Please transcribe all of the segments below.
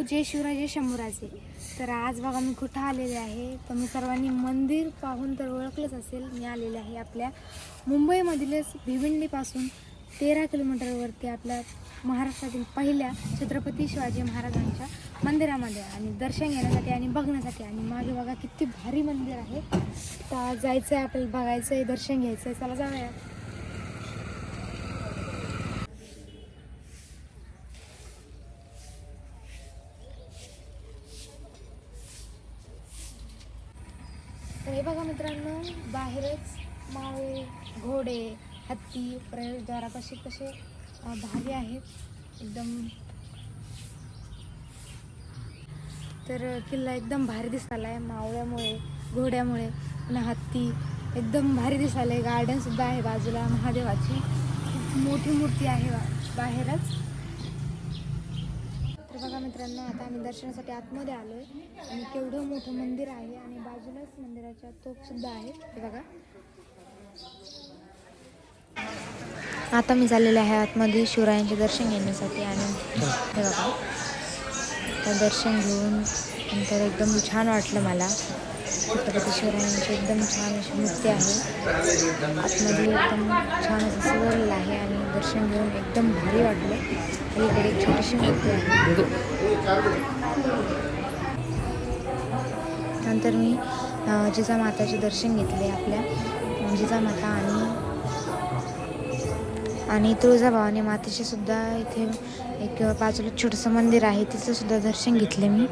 जय जय शिवराजे शंभूराजे तर आज बघा मी कुठं आलेले आहे. तर मी सर्वांनी मंदिर पाहून तर ओळखलंच असेल मी आलेले आहे आपल्या मुंबईमधीलच भिवंडीपासून तेरा किलोमीटरवरती आपल्या महाराष्ट्रातील पहिल्या छत्रपती शिवाजी महाराजांच्या मंदिरामध्ये आणि दर्शन घेण्यासाठी आणि बघण्यासाठी आणि मागे बघा किती भारी मंदिर आहे. तर जायचं आहे आपल्याला बघायचं आहे दर्शन घ्यायचं आहे चला जाऊया. तर हे बघा मित्रांनो बाहेरच मावळे घोडे हत्ती प्रवेशद्वारापाशी कसे कसे भारी आहेत. एकदम तर किल्ला एकदम भारी दिसायला आहे मावळ्यामुळे घोड्यामुळे आणि हत्ती एकदम भारी दिसायला आहे गार्डनसुद्धा आहे बाजूला महादेवाची. खूप मोठी मूर्ती आहे बाहेरच. मित्रांनो आता आम्ही दर्शनासाठी आतमध्ये आलो आहे आणि केवढं मोठं मंदिर आहे आणि बाजूलाच मंदिराच्या तोपसुद्धा आहे हे बघा. आता मी चाललेले आहे आतमध्ये शिवरायांचे दर्शन घेण्यासाठी आणि हे बघा. तर दर्शन घेऊन नंतर एकदम छान वाटलं मला. छत्रपती शिवरायांची एकदम छान अशी मूर्ती आहे. आतमध्ये एकदम छान असं सजवलेलं आहे आणि दर्शन घेऊन एकदम भारी वाटलं. अलीकडे एक छोटीशी मूर्ती आहे. नंतर मी जिजामाताचे दर्शन घेतले आपल्या. जिजामाता आणि आणि तुळजाभवानी मातेचे सुद्धा इथे एक बाजूला छोटंसं मंदिर आहे. तिचं सुद्धा दर्शन घेतले मी.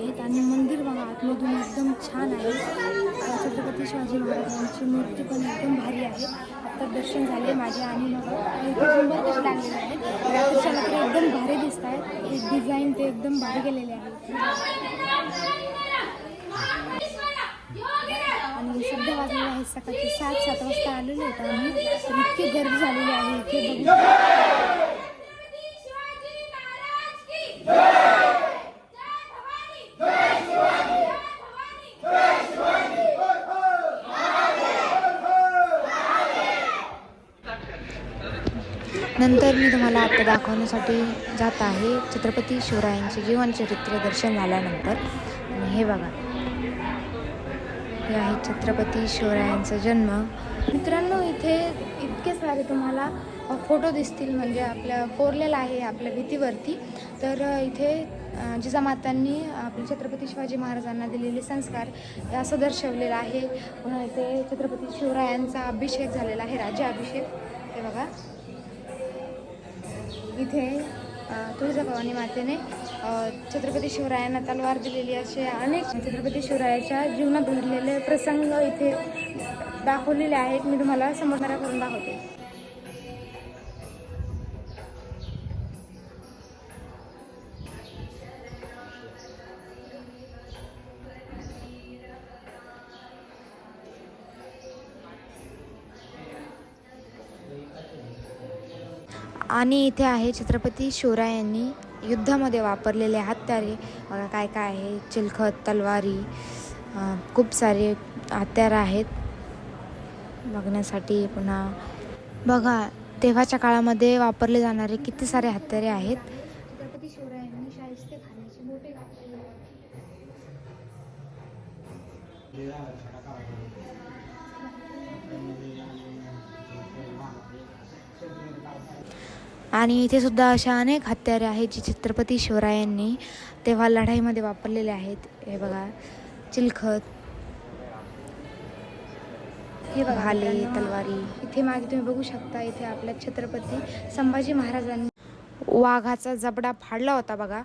आहेत आणि मंदिर बघा आतमधून एकदम छान आहे. छत्रपती शिवाजी महाराजांची मूर्ती पण एकदम भारी आहे. आता दर्शन झाले माझे आणि मग लागलेले आहेत रात्रीच्या एकदम भारी दिसत आहेत एक डिझाईन ते एकदम भारी गेलेले आहे. आणि सध्या वाजलेले आहे सकाळचे सात सात वाजता आलेलो आहेत आम्ही इतकी गर्दी झालेली आहे. इथे बघू नंतर मी तुम्हाला आता दाखवण्यासाठी जात आहे. छत्रपती शिवरायांचे जीवनचरित्र दर्शन झाल्यानंतर. आणि हे बघा. हे आहे छत्रपती शिवरायांचा जन्म. मित्रांनो इथे इतके सारे तुम्हाला फोटो दिसतील म्हणजे आपल्या कोरलेलं आहे आपल्या भीतीवरती. तर इथे जिजामातांनी आपले छत्रपती शिवाजी महाराजांना दिलेले संस्कार हे असं दर्शवलेलं आहे. पुन्हा इथे छत्रपती शिवरायांचा अभिषेक झालेला आहे राज्याभिषेक. हे बघा. इथे तुळजाभवानी मातेने छत्रपती शिवरायांना तलवार दिलेली असे अनेक छत्रपती शिवरायाच्या जीवनात घडलेले प्रसंग इथे दाखवलेले आहेत. मी तुम्हाला समजणारा करून दाखवते. आणि इथे आहे छत्रपती शिवरायांनी युद्धामध्ये वापरलेले हत्यारे. बघा काय काय आहे. चिलखत तलवारी खूप सारे हत्यारं आहेत. बघण्यासाठी पुन्हा बघा तेव्हाच्या काळामध्ये वापरले जाणारे किती सारे हत्यारे आहेत. छत्रपती शिवरायांनी शाहिस्ते मोठे आणि इथे सुद्धा अशा अनेक हत्यारे आहेत जी छत्रपती शिवरायांनी तेव्हा लढाईमध्ये वापरलेले आहेत. हे बघा चिलखत हे बघा भाले तलवारी. इथे मागे तुम्ही बघू शकता इथे आपल्या छत्रपती संभाजी महाराजांनी वाघाचा जबडा फाडला होता बघा.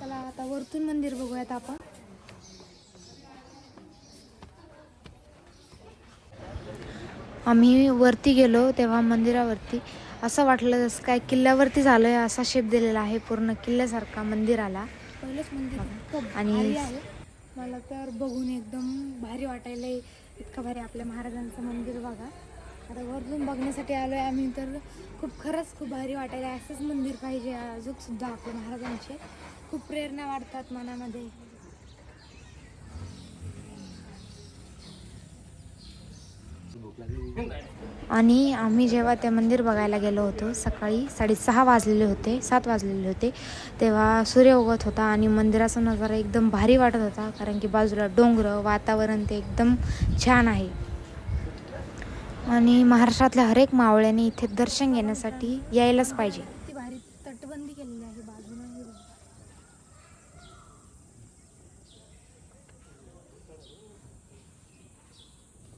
चला आता वरतून मंदिर बघूयात आपण. आम्ही वरती गेलो तेव्हा मंदिरावरती. असं वाटलं जसं काय किल्ल्यावरती झालं आहे असा शेप दिलेला आहे पूर्ण किल्ल्यासारखा मंदिराला. पहिलंच मंदिर आणि मला तर बघून एकदम भारी वाटायला इतकं भारी आपल्या महाराजांचं मंदिर बघा. आता वरतून बघण्यासाठी आलो आहे आम्ही तर खूप खरंच खूप भारी वाटायला असंच मंदिर पाहिजे. अजून सुद्धा आपल्या महाराजांचे खूप प्रेरणा वाढतात मनामध्ये. आणि आम्ही जेव्हा ते मंदिर बघायला गेलो होतो सकाळी साडेसहा वाजलेले होते सात वाजलेले होते तेव्हा सूर्य उगत होता आणि मंदिराचा नजारा एकदम भारी वाटत होता कारण की बाजूला डोंगर वातावरण ते एकदम छान आहे. आणि महाराष्ट्रातल्या हरेक मावळ्याने इथे दर्शन घेण्यासाठी यायलाच पाहिजे.